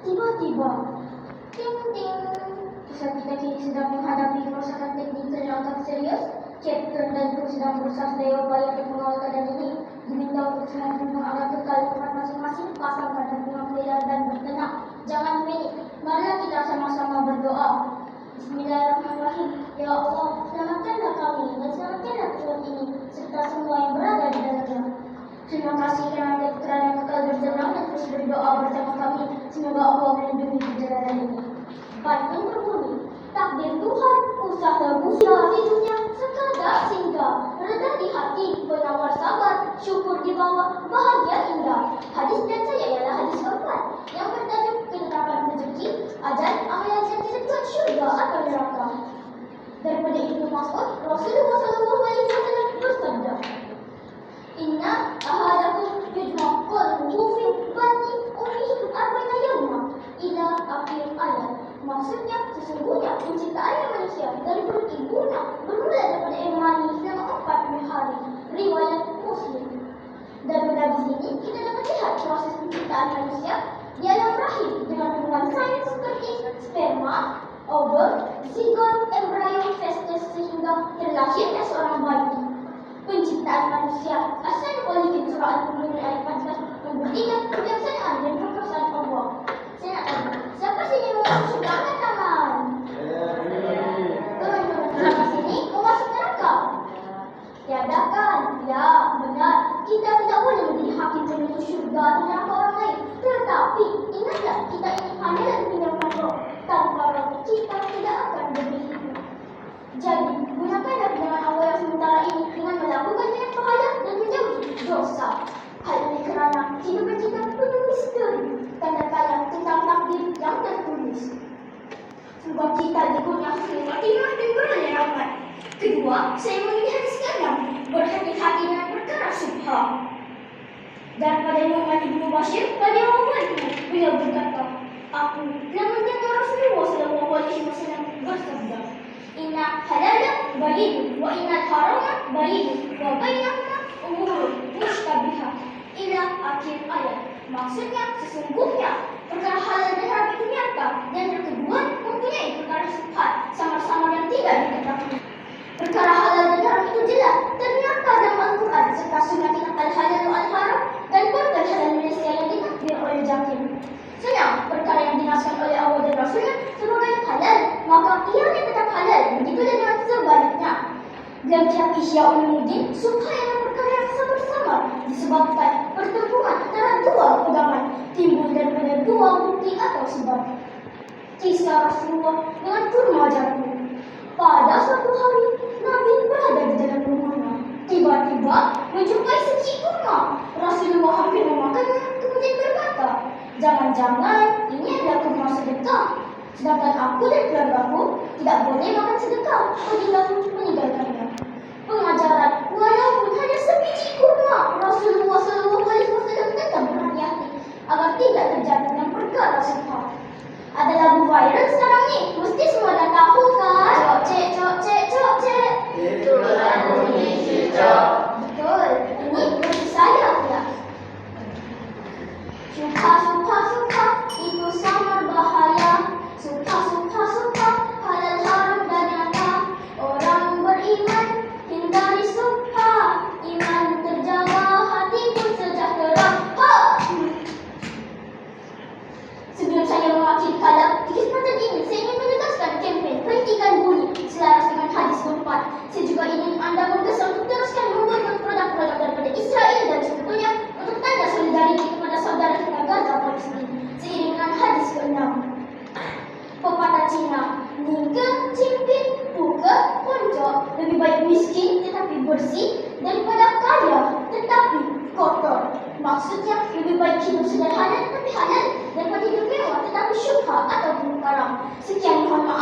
tiba-tiba ting ting kisah kita kini sedang menghadapi kerusakan teknik yang sangat serius cek dan perusahaan perusahaan daya upaya teknologi Allah melindungi perjalanan ini. Banteng berbunyi, takdir Tuhan, usaha manusia di dunia sekadar singgah. Reda di hati, penawar sabar, syukur di bawah, bahagia indah. Hadis dan saya ialah hadis keempat yang bertajuk ketetapan rezeki, ajal, amalan yang disebut syurga atau neraka. Daripada Ibnu Mas'ud, Rasulullah sallallahu alaihi wasallam bersabda, Inna ahadakum yujma qalbuhu fi batni ummihi arba'ina yawma ila akhir ayat. Maksudnya sesungguhnya penciptaan manusia dari perut ibunya bermula daripada air mani selama 40 hari. Riwayat Muslim. Daripada di sini kita dapat lihat proses penciptaan manusia di alam rahim dengan hubungan sains seperti sperma, ovum, zigot, embrio, festus sehingga terlahirnya seorang bayi penciptaan manusia asal oleh kejuruan pembunuh ayat 14 membuktikan atau neraka orang lain. Tetapi, ingatlah kita ini hanyalah pinjaman roh. Tanpa roh, kita tidak akan berhidup. Jadi, gunakanlah dengan Allah yang sementara ini dengan melakukan yang pahala dan menjauhi dosa. Hal ini kerana hidup kita penuh misteri, tanda tanya tentang takdir yang tertulis. Sebab kita dikurnia selimut iman dan berani rahmat. Kedua, saya hadis keenam, berhati-hati dengan perkara subha. Daripada Muhammad Ibn Bashir, pada awalnya, beliau berkata, Aku. Telah mendengar Rasulullah Sallallahu Alaihi Wasallam bersabda, Inna halala bayin wa inna harama bayin wa bainahuma umurun mushtabihat ila akhir ayat. Maksudnya sesungguhnya perkara halal dan haram itu nyata dan yang kedua mempunyai perkara subhat sama-sama yang tidak diketahui. Perkara halal dan haram itu jelas ternyata dalam Al-Quran serta sunnah kita al-halal wa al-haram dan portal halal Malaysia yang ditakdir oleh Jakim. Senang perkara yang dinaskan oleh Allah dan Rasulnya sebagai halal, maka ianya tetap halal. Begitu dengan sebaliknya. Dan pihak Isya Ulumuddin supaya perkara yang samar-samar disebabkan pertempuran antara dua pegangan timbul daripada dua bukti atau sebab. Kisah Rasulullah dengan kurma jatuh. Pada suatu hari, Nabi berada di dalam rumahnya. Tiba-tiba menjumpai secik kurma. Rasulullah hampir memakannya, kemudian berkata, Jangan-jangan ini adalah kurma sedekah. Sedangkan aku dan keluargaku tidak boleh makan sedekah apabila tidak terjadi dengan perkara subhat. Ada lagu viral sekarang ni, mesti semua dah tahu kan? Cok cek, cok cek, cok cek. Itulah bunyi. Betul, keempat. Saya juga ingin anda menggesa untuk teruskan membuat produk-produk daripada Israel dan sekutunya untuk tanda solidariti kepada saudara kita Gaza Palestin seiring dengan hadis keenam. Pepatah Cina, Ningke, cimpit, puke, ponco, lebih baik miskin tetapi bersih daripada kaya tetapi kotor. Maksudnya lebih baik hidup sederhana tetapi halal daripada hidup mewah tetapi syubha ataupun haram. Sekian mohon maaf.